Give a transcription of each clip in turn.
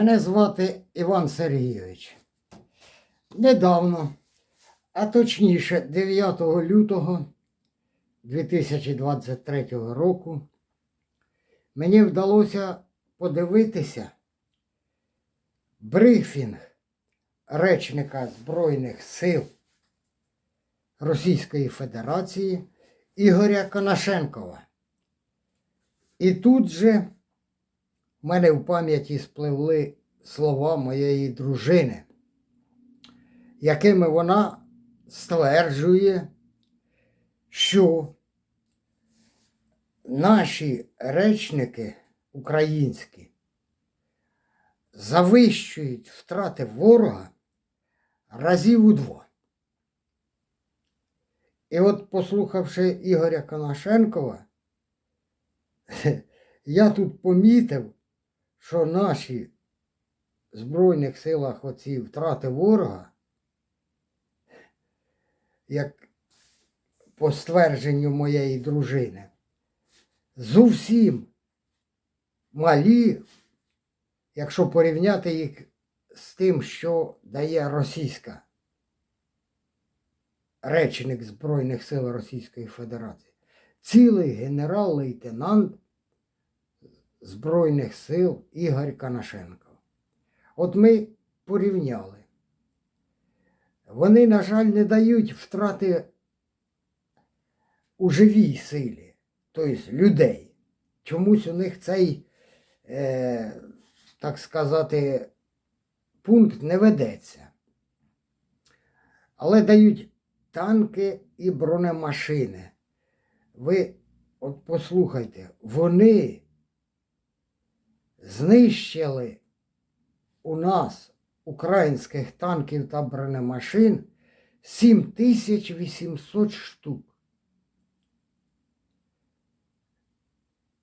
Мене звати Іван Сергійович. Недавно, а точніше 9 лютого 2023 року, мені вдалося подивитися брифінг речника Збройних сил Російської Федерації Ігоря Конашенкова. І тут же в мене в пам'яті спливли слова моєї дружини, якими вона стверджує, що наші речники українські завищують втрати ворога разів у два. І от, послухавши Ігоря Конашенкова, я тут помітив, що наші Збройних силах оці втрати ворога, як по ствердженню моєї дружини, зовсім малі, якщо порівняти їх з тим, що дає російська речник Збройних сил Російської Федерації. Цілий генерал-лейтенант Збройних сил Ігор Канашенко. От ми порівняли. Вони, на жаль, не дають втрати у живій силі, тобто людей. Чомусь у них цей, е, так сказати, пункт не ведеться. Але дають танки і бронемашини. Ви от послухайте, вони знищили у нас українських танків та бронемашин 7800 штук.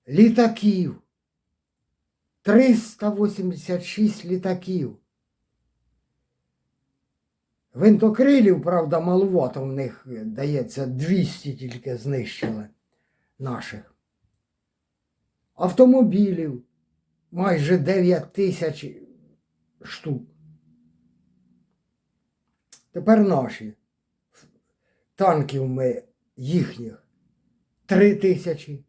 Літаків 386 літаків. Винтокрилів, правда, малувато в них дається 200 тільки знищили наших. Автомобілів майже 9 тисяч штук. Тепер наші танків ми їхніх 3 тисячі.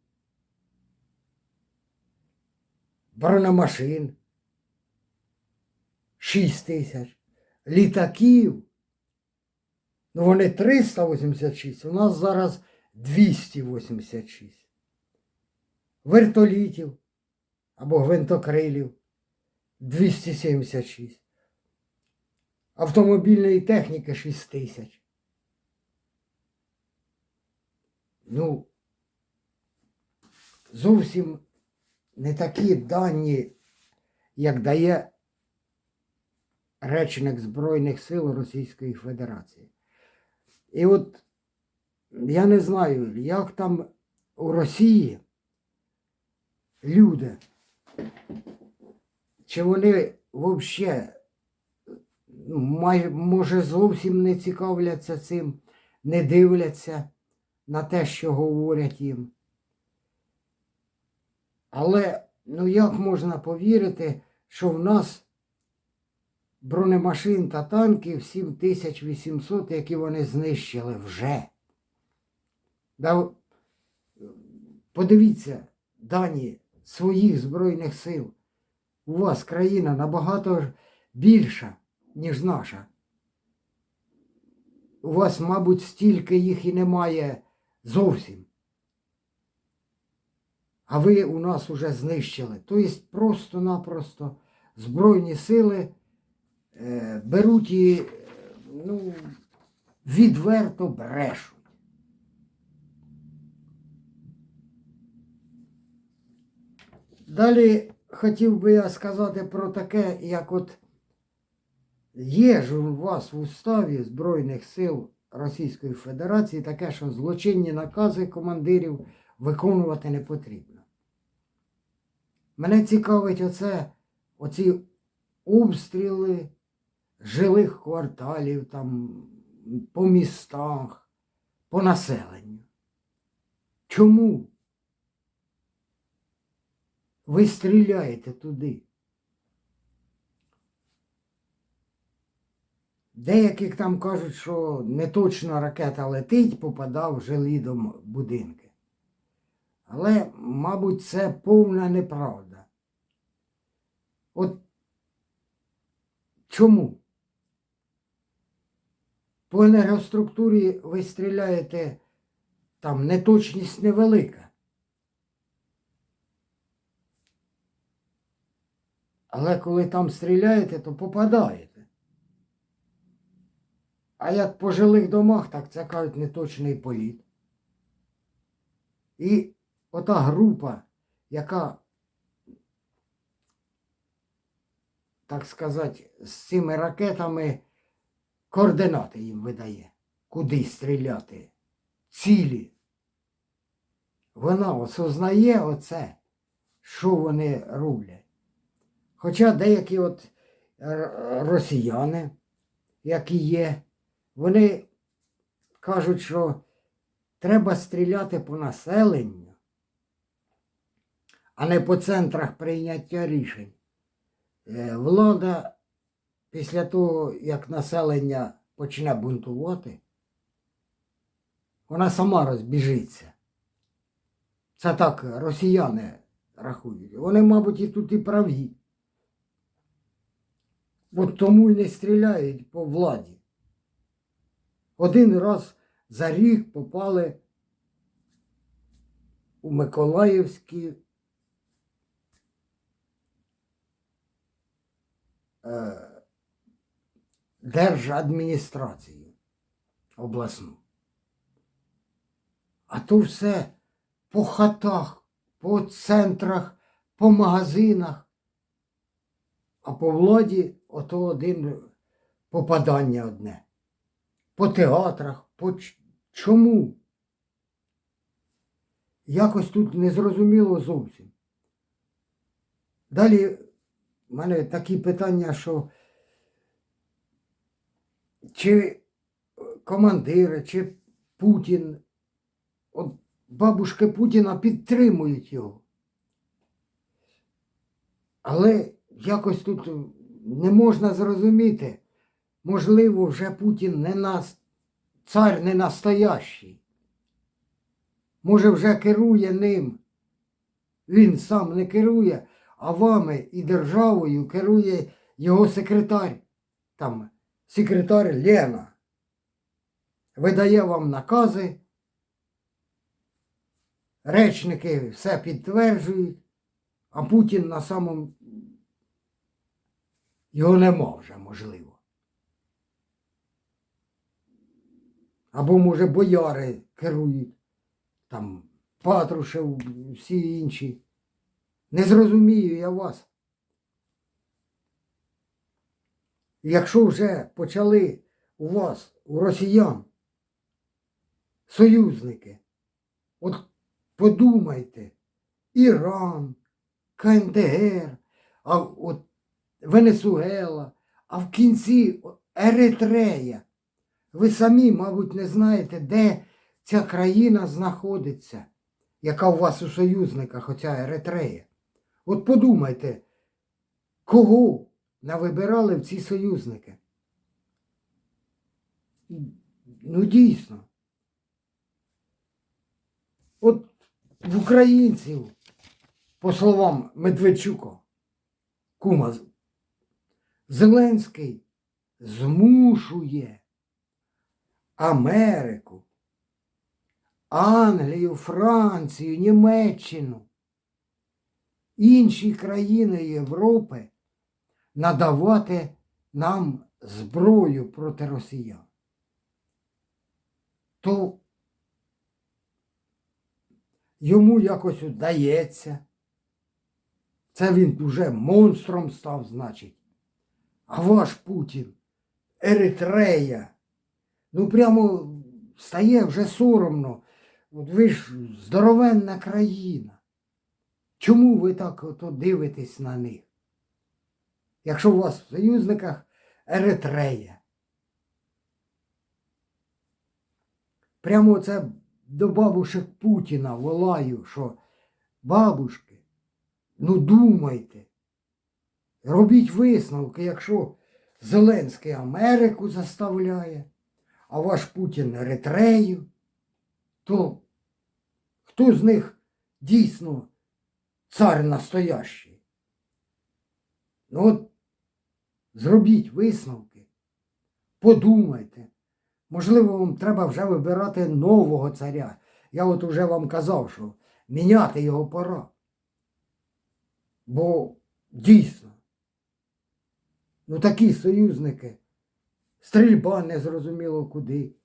Бронемашин 6 тисяч. Літаків. Ну, вони 386, у нас зараз 286. Вертолітів або гвинтокрилів 276. Автомобільної техніки 6 тисяч. Ну, зовсім не такі дані, як дає речник Збройних сил Російської Федерації. І от я не знаю, як там у Росії люди, чи вони взагалі, може, зовсім не цікавляться цим, не дивляться на те, що говорять їм. Але ну як можна повірити, що в нас бронемашин та танків 7800, які вони знищили вже. Да, Подивіться дані своїх Збройних сил. У вас країна набагато більша, ніж наша. У вас, мабуть, стільки їх і немає зовсім. А ви у нас уже знищили. Тобто просто-напросто Збройні сили е, беруть і ну, відверто брешуть. Далі хотів би я сказати про таке, як от є ж у вас в уставі Збройних сил Російської Федерації таке, що злочинні накази командирів виконувати не потрібно. Мене цікавить оце, оці обстріли жилих кварталів там, по містах, по населенню. Чому ви стріляєте туди. Деяких там кажуть, що не точно ракета летить, попадав в жилі до будинки. Але, мабуть, це повна неправда. От чому? По енергоструктурі ви стріляєте, там неточність невелика. Але коли там стріляєте, то попадаєте. А як по жилих домах, так це кажуть неточний політ. І ота група, яка, так сказати, з цими ракетами координати їм видає, куди стріляти, цілі. Вона осознає оце, що вони роблять. Хоча деякі от росіяни, які є, вони кажуть, що треба стріляти по населенню, а не по центрах прийняття рішень. Е, Влада після того, як населення почне бунтувати, вона сама розбіжиться. Це так росіяни рахують. Вони, мабуть, і тут і праві. От тому й не стріляють по владі. Один раз за рік попали у Миколаївські е, держадміністрацію обласну. А то все по хатах, по центрах, по магазинах. А по владі ото один попадання одне. По театрах, по чому? Якось тут незрозуміло зовсім. Далі в мене такі питання, що чи командири, чи Путін, от бабушки Путіна підтримують його. Але якось тут не можна зрозуміти, можливо, вже Путін не нас, цар не настоящий. Може, вже керує ним. Він сам не керує, а вами і державою керує його секретар. Там секретар Лена. Видає вам накази, речники все підтверджують, а Путін на самому його нема вже, можливо. Або, може, бояри керують, там Патрушев, всі інші. Не зрозумію я вас. Якщо вже почали у вас, у росіян, союзники, от подумайте, Іран, КНДР, а от Венесуела, а в кінці Еритрея. Ви самі, мабуть, не знаєте, де ця країна знаходиться, яка у вас у союзниках, оця Еритрея. От подумайте, кого навибирали в ці союзники? Ну, дійсно. От в українців, по словам Медведчука, кума Зеленський змушує Америку, Англію, Францію, Німеччину, інші країни Європи надавати нам зброю проти росіян. То йому якось удається. Це він уже монстром став, значить. А ваш Путін, Еритрея, ну прямо стає вже соромно. От ви ж здоровенна країна. Чому ви так ото дивитесь на них? Якщо у вас в союзниках Еритрея. Прямо це до бабушек Путіна волаю, що бабушки, ну думайте, робіть висновки, якщо Зеленський Америку заставляє, а ваш Путін Еритрею, то хто з них дійсно цар настоящий? Ну от зробіть висновки, подумайте. Можливо, вам треба вже вибирати нового царя. Я от уже вам казав, що міняти його пора. Бо дійсно, ну такі союзники, стрільба незрозуміло куди.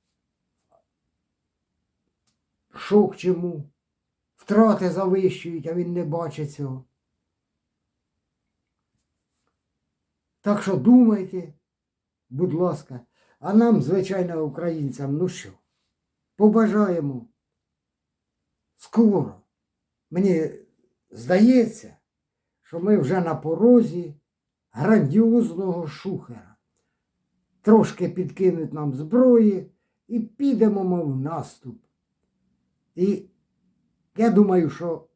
Що к чому? Втрати завищують, а він не бачить цього. Так що думайте, будь ласка, а нам, звичайно, українцям, ну що, побажаємо скоро. Мені здається, що ми вже на порозі грандіозного шухера. Трошки підкинуть нам зброї і підемо ми в наступ. І я думаю, що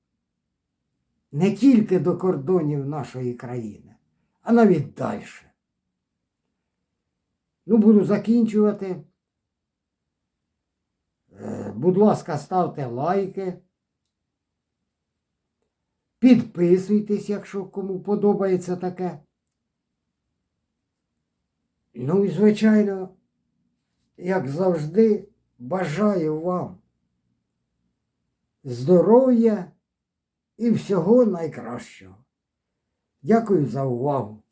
не тільки до кордонів нашої країни, а навіть далі. Ну, буду закінчувати. Е, Будь ласка, ставте лайки. Підписуйтесь, якщо кому подобається таке. Ну і, звичайно, як завжди, бажаю вам здоров'я і всього найкращого. Дякую за увагу.